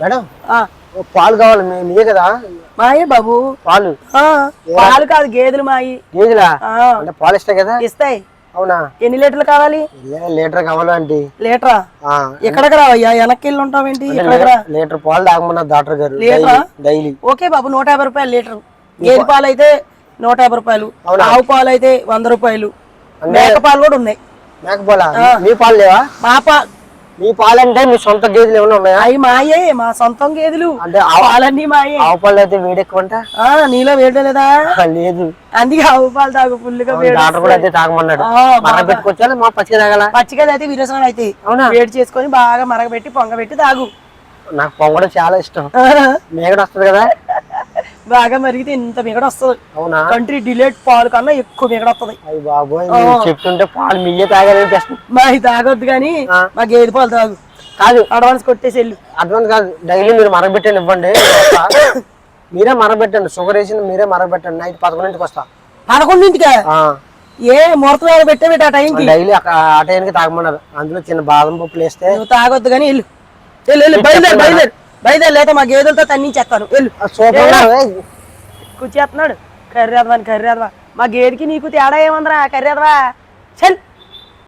Madam పాలు కావాలి మీ- మీయే కదా? మాయే బాబు. పాలు? ఆ, పాలు కాదు గేదెలు మాయి. గేదెలా? అంటే పాలు ఇస్తాయి కదా? ఇస్తాయి. అవునా? ఎన్ని లీటర్లు కావాలి? లీటర్ కావాలా ఆంటీ లీటరా? ఎక్కడికి రావయ్యా వెనక్కి వెళ్ళి ఉంటావేంటి? లీటర్ పాలు తాగమన్నారు డాక్టర్ గారు లీటరా? డైలీ ఓకే బాబు నూట యాభై రూపాయలు లీటర్. గేదె పాలు అయితే నూట యాభై రూపాయలు? ఆవు పాలు అయితే వంద రూపాయలు. మేక పాలు కూడా ఉన్నాయి. మేకపోలా మీ పాలు లేవా? మా పా మీ పాలు అంటే మీ సొంత గేదెలు ఏమైనా ఉన్నాయా? అవి మాయే మా సొంతం గేదెలు. అంటే ఆవు పాలన్నీ మాయే. ఆవు పాలు అయితే వేడెక్కువంట? ఆ నీలో వేయడం లేదా? లేదు. అందుకే ఆవు పాలు తాగు ఫుల్గా వేడి డాక్టర్ కూడా అయితే తాగమన్నాడు. ఆ, పెట్టుకొచ్చా మా పచ్చిగా తాగల? పచ్చిగా అయితే విరసన అయితే. అవునా? వేడి చేసుకొని బాగా మరగబెట్టి పొంగబెట్టి తాగు. నాకు పొంగడం చాలా ఇష్టం. ఆ, మేగడ వస్తుంది కదా? బాగా మరిగితే ఇంత మిగడ వస్తుంది. అవునా? కంట్రీ డిలేట్ పాలు కన్నా ఎక్కువ మిగడ వస్తుంది. అయ్యి బాబోయ్ చెప్తుంటే పాలు మీయే తాగాలనిపిస్తుంది మా ఇది తాగొద్దు కానీ. మా గేదె పాలు తాగు. కాదు. అడ్వాన్స్ కొట్టేసి వెళ్ళు. అడ్వాన్స్ కాదు. డైలీ మీరు మరగబెట్టండి ఇవ్వండి. మీరే మరగబెట్టండి. షుగర్ వేసింది మీరే మరగబెట్టండి. నైట్ పదకొండింటికి వస్తా. పదకొండింటికా? ఏ ముహూర్తం పెట్టే ఆ టైంకి డైలీ ఆ టైంకి తాగమన్నారు. అందులో చిన్న బాదం పప్పులు వేస్తే. నువ్వు తాగొద్దు కానీ వెళ్ళు. వెళ్ళు వెళ్ళు బయలుదేరు బయలుదేరు. బయలుదేరు లేకపోతే మా గేదెలతో తన్నించేస్తాను వెళ్ళు. కూర్చేస్తున్నాడు. కర్రేదవా అని కర్రేదవా. మా గేదెకి నీకు తేడా ఏముందిరా కర్రేదవా? చల్.